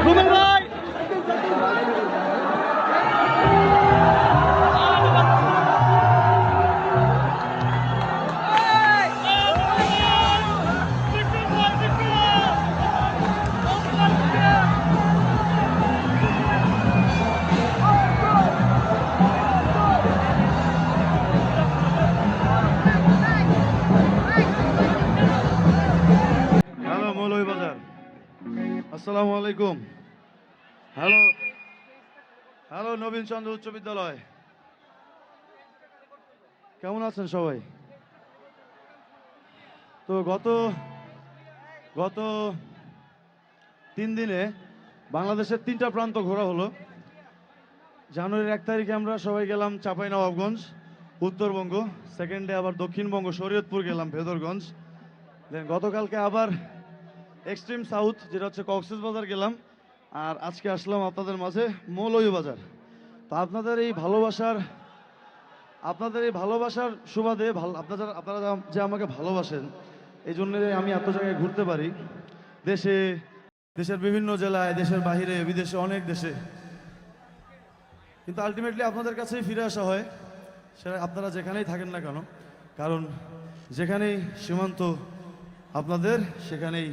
রুবেল ভাই আসসালামু আলাইকুম হ্যালো হ্যালো নবীন চন্দ্র উচ্চ বিদ্যালয়। কেমন আছেন সবাই? তো গত গত তিন দিনে বাংলাদেশের তিনটা প্রান্ত ঘোরা হলো। জানুয়ারির এক তারিখে আমরা সবাই গেলাম চাঁপাইনবাবগঞ্জ, উত্তরবঙ্গ সেকেন্ডে আবার দক্ষিণবঙ্গ, শরীয়তপুর গেলাম ভেদরগঞ্জ। দেন গতকালকে আবার এক্সট্রিম সাউথ যেটা হচ্ছে কক্সবাজার গেলাম। আর আজকে আসলাম আপনাদের মাঝে মৌলয় মৌলভীবাজার তো আপনাদের এই ভালোবাসার, আপনাদের এই ভালোবাসার সুবাদে ভালো আপনারা আপনারা যে আমাকে ভালোবাসেন, এই জন্য আমি এত জায়গায় ঘুরতে পারি। দেশে, দেশের বিভিন্ন জেলায়, দেশের বাইরে বিদেশে, অনেক দেশে। কিন্তু আলটিমেটলি আপনাদের কাছেই ফিরে আসা হয়। সেটা আপনারা যেখানেই থাকেন না কেন। কারণ যেখানেই সীমান্ত আপনাদের, সেখানেই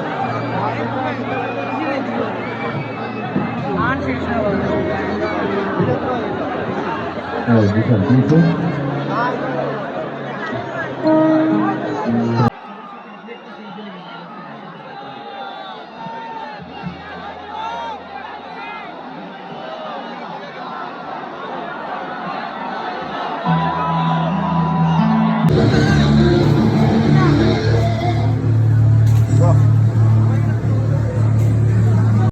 হ্যাঁ বুঝলাম